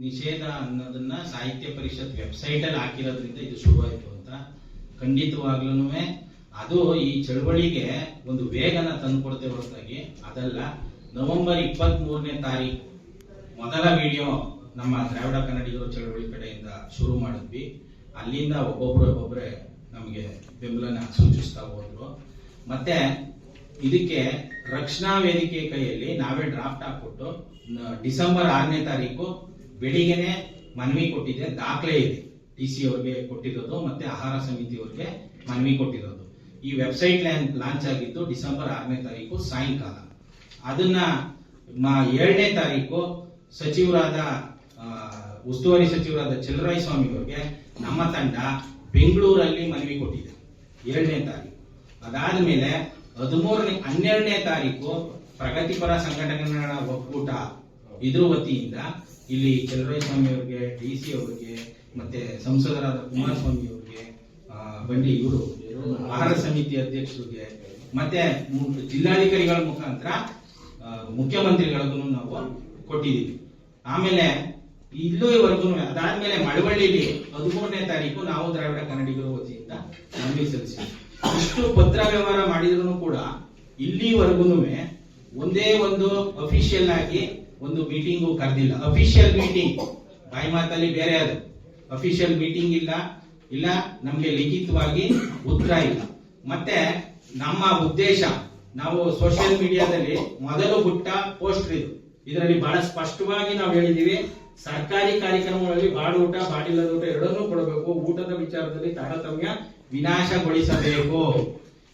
ನಿಷೇಧ ಅನ್ನೋದನ್ನ ಸಾಹಿತ್ಯ ಪರಿಷತ್ ವೆಬ್ಸೈಟ್ ಅಲ್ಲಿ ಹಾಕಿರೋದ್ರಿಂದ ಇದು ಶುರುವಾಯಿತು ಅಂತ. ಖಂಡಿತವಾಗ್ಲೂ ಅದು ಈ ಚಳವಳಿಗೆ ಒಂದು ವೇಗನ ತಂದುಕೊಡ್ತೇವೆ ಹೊರತಾಗಿ. ಅದಲ್ಲ, ನವೆಂಬರ್ ಇಪ್ಪತ್ತ್ ಮೂರನೇ ತಾರೀಕು ಮೊದಲ ವಿಡಿಯೋ ನಮ್ಮ ದ್ರಾವಿಡ ಕನ್ನಡಿಗರು ಚಳವಳಿ ಕಡೆಯಿಂದ ಶುರು ಮಾಡಿದ್ವಿ. ಅಲ್ಲಿಂದ ಒಬ್ಬೊಬ್ರು ಒಬ್ಬೊಬ್ರೆ ನಮಗೆ ಬೆಂಬಲನ ಸೂಚಿಸ್ತಾ ಹೋದ್ರು. ಮತ್ತೆ ಇದಕ್ಕೆ ರಕ್ಷಣಾ ವೇದಿಕೆ ಕೈಯಲ್ಲಿ ನಾವೇ ಡ್ರಾಫ್ಟ್ ಹಾಕ್ಬಿಟ್ಟು ಡಿಸೆಂಬರ್ ಆರನೇ ತಾರೀಕು ಬೆಳಿಗ್ಗೆನೆ ಮನವಿ ಕೊಟ್ಟಿದೆ ದಾಖಲೆ ಇದೆ. ಡಿ ಸಿ ಅವ್ರಿಗೆ ಕೊಟ್ಟಿರೋದು ಮತ್ತೆ ಆಹಾರ ಸಮಿತಿ ಅವ್ರಿಗೆ ಮನವಿ ಕೊಟ್ಟಿರೋದು. ಈ ವೆಬ್ಸೈಟ್ ಲಾಂಚ್ ಆಗಿದ್ದು ಡಿಸೆಂಬರ್ ಆರನೇ ತಾರೀಕು ಸಾಯಂಕಾಲ. ಅದನ್ನ ಏಳನೇ ತಾರೀಕು ಸಚಿವರಾದ ಉಸ್ತುವಾರಿ ಸಚಿವರಾದ ಚಲರಾಯ ಸ್ವಾಮಿ ಅವರಿಗೆ ನಮ್ಮ ತಂಡ ಬೆಂಗಳೂರಲ್ಲಿ ಮನವಿ ಕೊಟ್ಟಿದೆ. ಏಳನೇ ತಾರೀಕು. ಅದಾದ್ಮೇಲೆ ಹದಿಮೂರನೇ, ಹನ್ನೆರಡನೇ ತಾರೀಕು ಪ್ರಗತಿಪರ ಸಂಘಟನೆಗಳ ಒಕ್ಕೂಟ ಇದ್ರ ವತಿಯಿಂದ ಇಲ್ಲಿ ಚಲರಾಯ ಸ್ವಾಮಿ ಅವ್ರಿಗೆ ಡಿ ಸಿ ಅವ್ರಿಗೆ, ಮತ್ತೆ ಸಂಸದರಾದ ಕುಮಾರಸ್ವಾಮಿ ಅವ್ರಿಗೆ ಬಂಡಿ ಇವರು, ಆಹಾರ ಸಮಿತಿ ಅಧ್ಯಕ್ಷರಿಗೆ, ಮತ್ತೆ ಜಿಲ್ಲಾಧಿಕಾರಿಗಳ ಮುಖಾಂತರ ಮುಖ್ಯಮಂತ್ರಿಗಳಿಗೂ ನಾವು ಕೊಟ್ಟಿದ್ದೀವಿ. ಆಮೇಲೆ ಇಲ್ಲಿವರೆಗೂ ಅದಾದ್ಮೇಲೆ ಮಳವಳ್ಳಿಲಿ ಹದಿಮೂರನೇ ತಾರೀಕು ನಾವು ದ್ರಾವಿಡ ಕನ್ನಡಿಗರ ವತಿಯಿಂದ ಮನವಿ ಸಲ್ಲಿಸಿದ್ವಿ. ಇಷ್ಟು ಪತ್ರ ವ್ಯವಹಾರ ಮಾಡಿದ್ರು ಕೂಡ ಇಲ್ಲಿವರೆಗೂ ಒಂದೇ ಒಂದು ಅಫಿಷಿಯಲ್ ಆಗಿ ಒಂದು ಮೀಟಿಂಗು ಕರೆದಿಲ್ಲ. ಅಫಿಷಿಯಲ್ ಮೀಟಿಂಗ್ ಬಾಯಿ ಮಾತಲ್ಲಿ ಬೇರೆ ಅದು. ಅಫಿಷಿಯಲ್ ಮೀಟಿಂಗ್ ಇಲ್ಲ. ಇಲ್ಲ, ನಮಗೆ ಲಿಖಿತವಾಗಿ ಉತ್ತರ ಇಲ್ಲ. ಮತ್ತೆ ನಮ್ಮ ಉದ್ದೇಶ, ನಾವು ಸೋಷಿಯಲ್ ಮೀಡಿಯಾದಲ್ಲಿ ಮೊದಲು ಹುಟ್ಟ ಪೋಸ್ಟರ್ ಇದು. ಇದರಲ್ಲಿ ಬಹಳ ಸ್ಪಷ್ಟವಾಗಿ ನಾವು ಹೇಳಿದೀವಿ ಸರ್ಕಾರಿ ಕಾರ್ಯಕ್ರಮಗಳಲ್ಲಿ ಬಾಡು ಊಟ ಬಾಡಿಲ್ಲದ ಊಟ ಎರಡನ್ನೂ ಕೊಡಬೇಕು. ಊಟದ ವಿಚಾರದಲ್ಲಿ ತಾರತಮ್ಯ ವಿನಾಶಗೊಳಿಸಬೇಕು.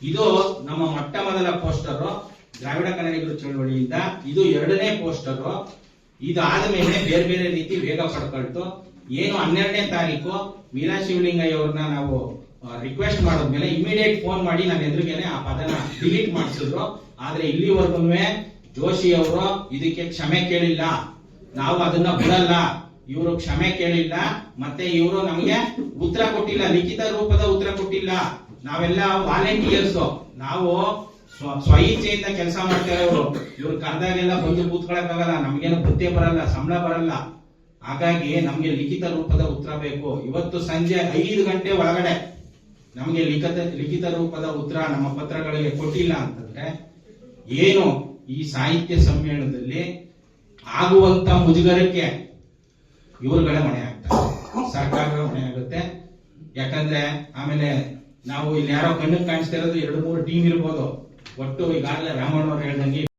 ಇದು ನಮ್ಮ ಮೊಟ್ಟ ಮೊದಲ ಪೋಸ್ಟರ್ ದ್ರಾವಿಡ ಕನ್ನಡಿಗರ ಚಳವಳಿಯಿಂದ ಇದು ಎರಡನೇ ಪೋಸ್ಟರ್ ಇದಾದ ಮೇಲೆ ಬೇರೆ ಬೇರೆ ರೀತಿ ವೇಗ ಪಡ್ಕೊಳ್ತು. ಏನು ಹನ್ನೆರಡನೇ ತಾರೀಕು ವೀರಾ ಶಿವಲಿಂಗಯ್ಯ ಅವ್ರನ್ನ ನಾವು ರಿಕ್ವೆಸ್ಟ್ ಮಾಡಿದ್ಮೇಲೆ ಇಮಿಡಿಯೇಟ್ ಫೋನ್ ಮಾಡಿ ನನ್ನ ಎದುರುಗೇನೆ ಆ ಪದನ ಡಿಲೀಟ್ ಮಾಡಿಸಿದ್ರು. ಆದ್ರೆ ಇಲ್ಲಿವರೆಗೂ ಜೋಶಿ ಅವರು ಇದಕ್ಕೆ ಕ್ಷಮೆ ಕೇಳಿಲ್ಲ. ನಾವು ಅದನ್ನ ಬಿಡಲ್ಲ. ಇವರು ಕ್ಷಮೆ ಕೇಳಿಲ್ಲ. ಮತ್ತೆ ಇವರು ನಮಗೆ ಉತ್ತರ ಕೊಟ್ಟಿಲ್ಲ. ಲಿಖಿತ ರೂಪದ ಉತ್ತರ ಕೊಟ್ಟಿಲ್ಲ. ನಾವೆಲ್ಲ ವಾಲಂಟಿಯರ್ಸ್ ನಾವು ಸ್ವ- ಸ್ವ ಇಚ್ಛೆಯಿಂದ ಕೆಲಸ ಮಾಡ್ತಾರೆ ಇವರು ಇವ್ರು ಕರೆದಾಗೆಲ್ಲ ಬಂದು ಕೂತ್ಕೊಳಕ್ಕಾಗಲ್ಲ, ನಮ್ಗೇನು ಬುದ್ಧಿ ಬರಲ್ಲ, ಸಂಬಳ ಬರಲ್ಲ. ಹಾಗಾಗಿ ನಮ್ಗೆ ಲಿಖಿತ ರೂಪದ ಉತ್ತರ ಬೇಕು. ಇವತ್ತು ಸಂಜೆ ಐದು ಗಂಟೆ ಒಳಗಡೆ ನಮಗೆ ಲಿಖಿತ ಲಿಖಿತ ರೂಪದ ಉತ್ತರ ನಮ್ಮ ಪತ್ರಗಳಿಗೆ ಕೊಟ್ಟಿಲ್ಲ ಅಂತಂದ್ರೆ, ಏನು ಈ ಸಾಹಿತ್ಯ ಸಮ್ಮೇಳನದಲ್ಲಿ ಆಗುವಂತ ಮುಜುಗರಕ್ಕೆ ಇವರುಗಳೇ ಹೊಣೆ ಆಗ್ತಾರೆ. ಸರ್ಕಾರಗಳ ಹೊಣೆ ಆಗುತ್ತೆ. ಯಾಕಂದ್ರೆ, ಆಮೇಲೆ ನಾವು ಇಲ್ಲಿ ಯಾರೋ ಕಣ್ಣಿಗೆ ಕಾಣಿಸ್ತಾ ಇರೋದು ಎರಡು ಮೂರು ಟೀಮ್ ಇರ್ಬೋದು. ಒಟ್ಟು ಈಗಾಗಲೇ ರಾಮಣ್ಣವ್ರು ಹೇಳ್ದಂಗೆ